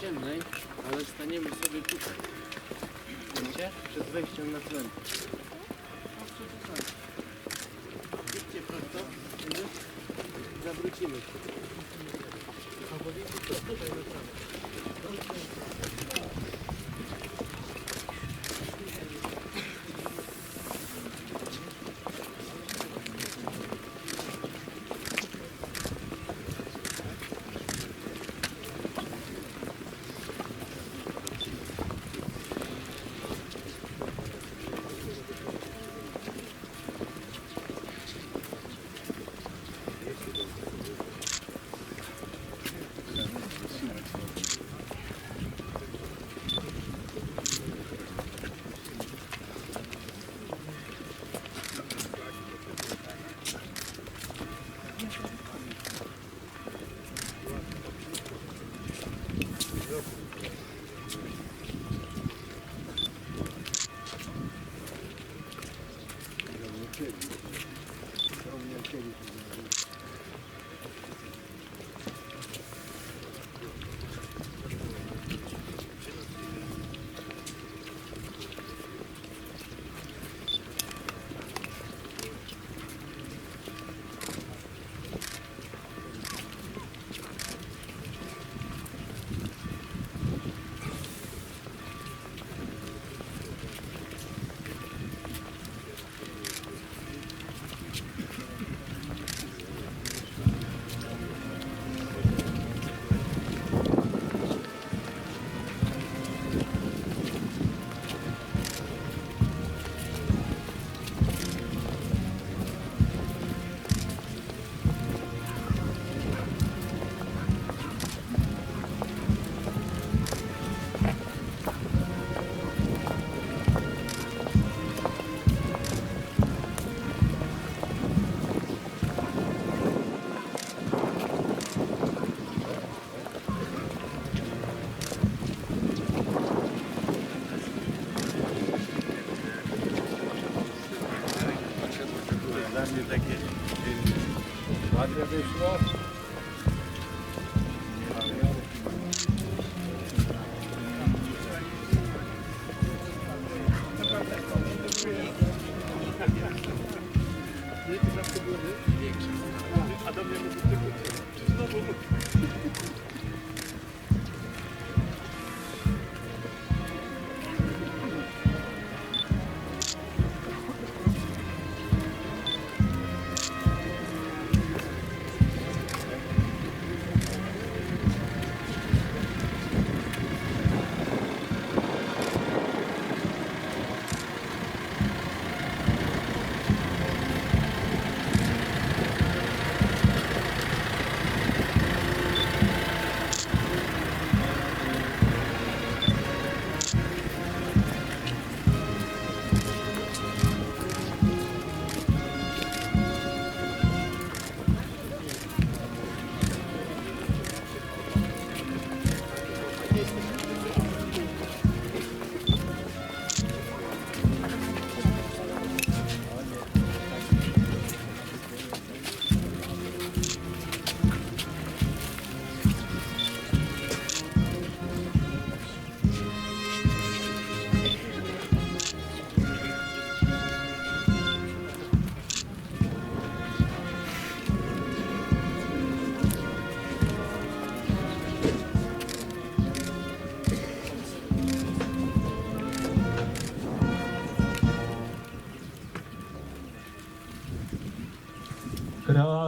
ciemnej, ale staniemy sobie tutaj. Widzicie? Przed wejściem na tutaj. Idźcie prosto. Zawrócimy się. A powiedzcie to tutaj na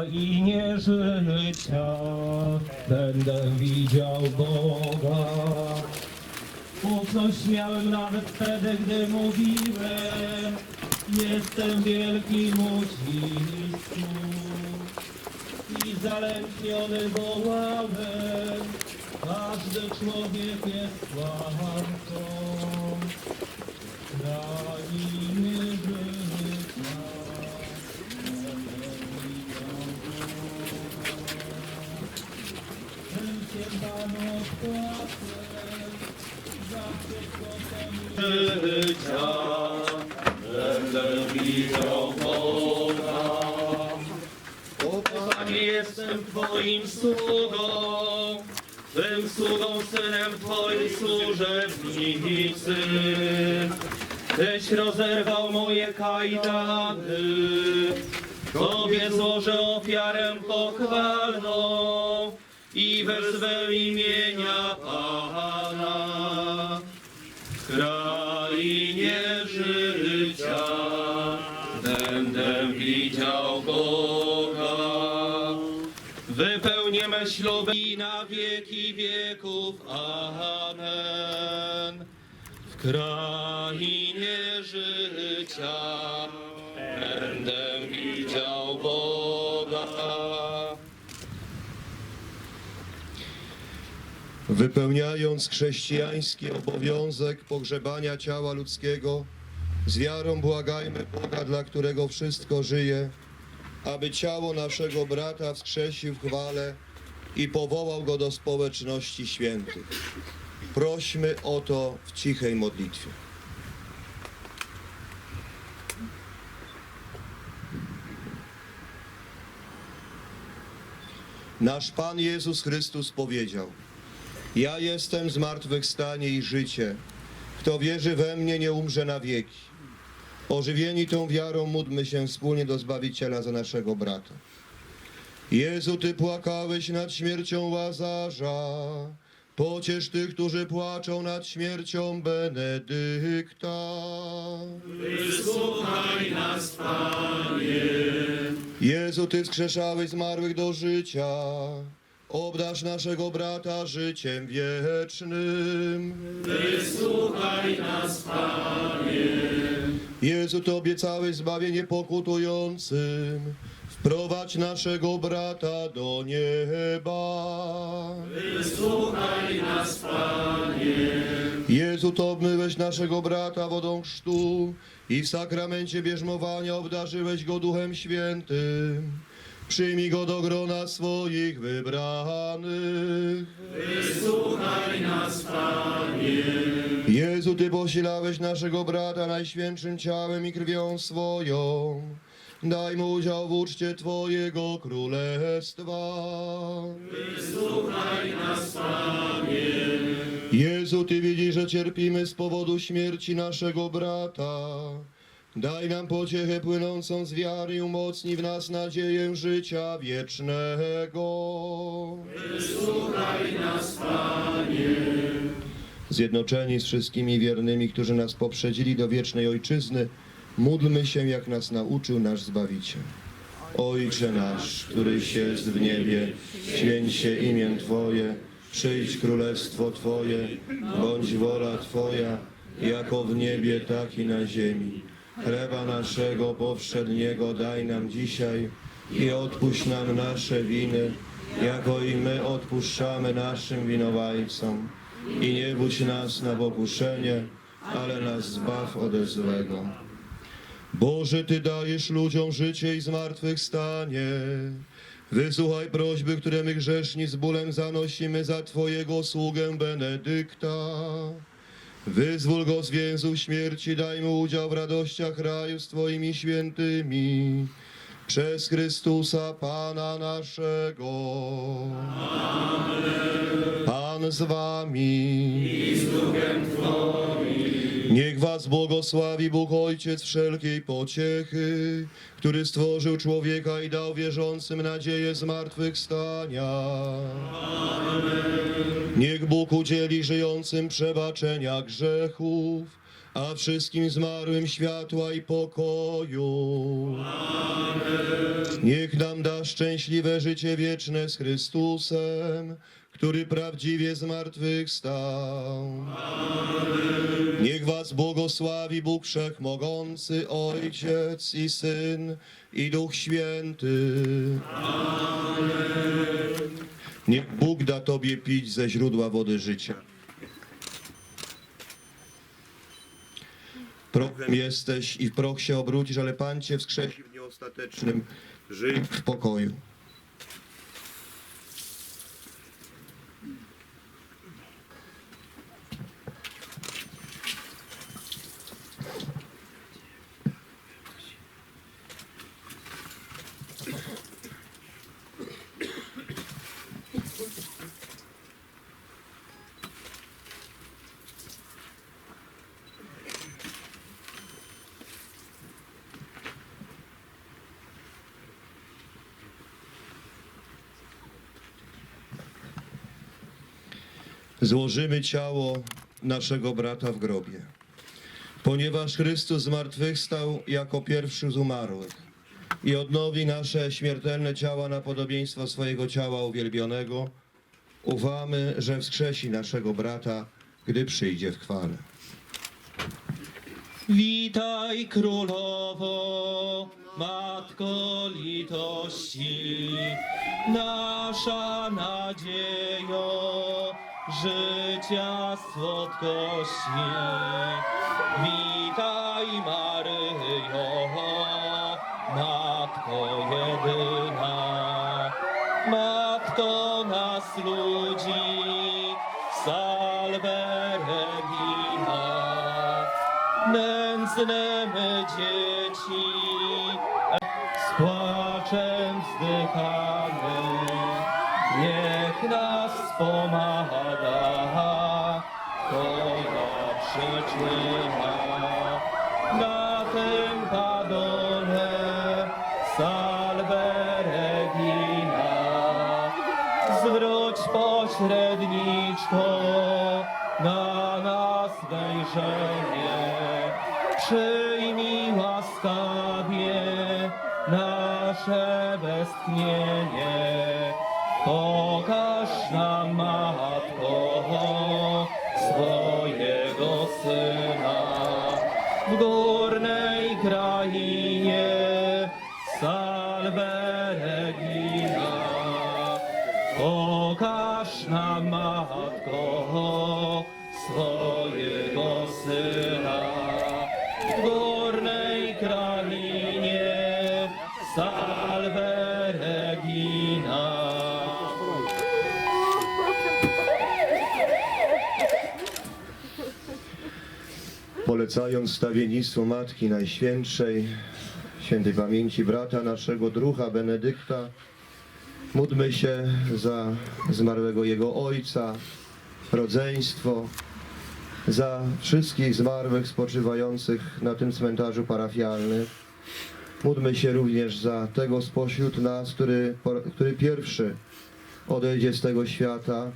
krainie życia będę widział Boga. Ufność miałem nawet wtedy, gdy mówiłem, jestem wielki muślistu. I zalękniony wołałem, każdy człowiek jest kłamcą. Krainy Życia będę widział Boga. O Panie, jestem Twoim sługą Twym sługą, synem Twoim służebnicy. Tyś rozerwał moje kajdany, Tobie złożę ofiarę pochwalną i wezwę imienia Pana. W krainie życia będę widział Boga. Wypełnię i na wieki wieków. Amen. W krainie życia będę widział Boga. Wypełniając chrześcijański obowiązek pogrzebania ciała ludzkiego, z wiarą błagajmy Boga, dla którego wszystko żyje, aby ciało naszego brata wskrzesił w chwale i powołał go do społeczności świętych. Prośmy o to w cichej modlitwie. Nasz Pan Jezus Chrystus powiedział: Ja jestem zmartwychwstanie i życie. Kto wierzy we mnie, nie umrze na wieki. Ożywieni tą wiarą, módlmy się wspólnie do Zbawiciela za naszego brata. Jezu, Ty płakałeś nad śmiercią Łazarza. Pociesz tych, którzy płaczą nad śmiercią Benedykta. Wysłuchaj nas, Panie. Jezu, Ty wskrzeszałeś zmarłych do życia. Obdarz naszego brata życiem wiecznym. Wysłuchaj nas, Panie. Jezu, Ty obiecałeś zbawienie pokutującym. Wprowadź naszego brata do nieba. Wysłuchaj nas, Panie. Jezu, to obmyłeś naszego brata wodą chrztu i w sakramencie bierzmowania obdarzyłeś go Duchem Świętym. Przyjmij go do grona swoich wybranych. Wysłuchaj nas, Panie. Jezu, Ty posilałeś naszego brata najświętszym ciałem i krwią swoją. Daj mu udział w uczcie Twojego królestwa. Wysłuchaj nas, Panie. Jezu, Ty widzisz, że cierpimy z powodu śmierci naszego brata. Daj nam pociechę płynącą z wiary umocnij w nas nadzieję życia wiecznego. Wysłuchaj nas, Panie. Zjednoczeni z wszystkimi wiernymi, którzy nas poprzedzili do wiecznej Ojczyzny, módlmy się, jak nas nauczył nasz Zbawiciel. Ojcze nasz, któryś jest w niebie, święć się imię Twoje, przyjdź królestwo Twoje, bądź wola Twoja, jako w niebie, tak i na ziemi. Chleba naszego powszedniego daj nam dzisiaj i odpuść nam nasze winy, jako i my odpuszczamy naszym winowajcom. I nie budź nas na pokuszenie, ale nas zbaw ode złego. Boże, Ty dajesz ludziom życie i zmartwychwstanie. Wysłuchaj prośby, które my grzeszni z bólem zanosimy za Twojego sługę Benedykta. Wyzwól go z więzów śmierci, daj mu udział w radościach raju z Twoimi świętymi. Przez Chrystusa Pana naszego. Pan z Wami. Niech was błogosławi Bóg Ojciec wszelkiej pociechy, który stworzył człowieka i dał wierzącym nadzieję zmartwychwstania. Niech Bóg udzieli żyjącym przebaczenia grzechów, a wszystkim zmarłym światła i pokoju. Niech nam da szczęśliwe życie wieczne z Chrystusem, który prawdziwie zmartwychwstał. Niech was błogosławi Bóg Wszechmogący, Ojciec i Syn i Duch Święty. Niech Bóg da Tobie pić ze źródła wody życia. Prochem jesteś i w proch się obrócisz, ale Pan Cię wskrzesi w dniu ostatecznym. Żyj w pokoju. Złożymy ciało naszego brata w grobie. Ponieważ Chrystus zmartwychwstał jako pierwszy z umarłych i odnowi nasze śmiertelne ciała na podobieństwo swojego ciała uwielbionego, ufamy, że wskrzesi naszego brata, gdy przyjdzie w chwale. Witaj królowo, matko litości, nasza nadziejo, życia słodkości. Witaj Maryjo, matko jedyna, matko nas ludzi, salve Regina. Nędzne my dzieci, z płaczem wzdychamy, niech nas pomaga, Twoja przyczyna. Na tym padole, salve Regina, zwróć pośredniczko na nas wejrzenie. Przyjmij łaskawie nasze westchnienie. Pokaż nam, Matko, swojego Syna w górnej krainie. Polecając stawiennictwo Matki Najświętszej, świętej pamięci brata naszego druha Benedykta, módlmy się za zmarłego jego ojca, rodzeństwo, za wszystkich zmarłych spoczywających na tym cmentarzu parafialnym. Módlmy się również za tego spośród nas, który, który pierwszy odejdzie z tego świata,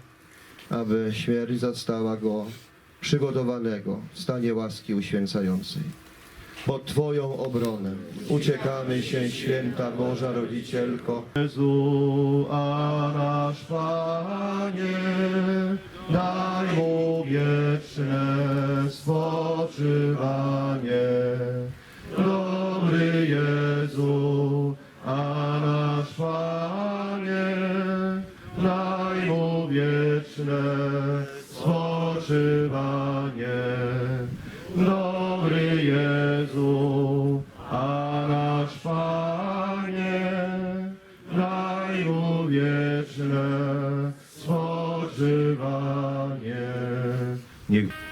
aby śmierć zastała go przygotowanego w stanie łaski uświęcającej. Pod Twoją obronę uciekamy się, święta Boża Rodzicielko. Jezu, a nasz Panie, daj mu wieczne spoczywanie. Wieczne spoczywanie. Niech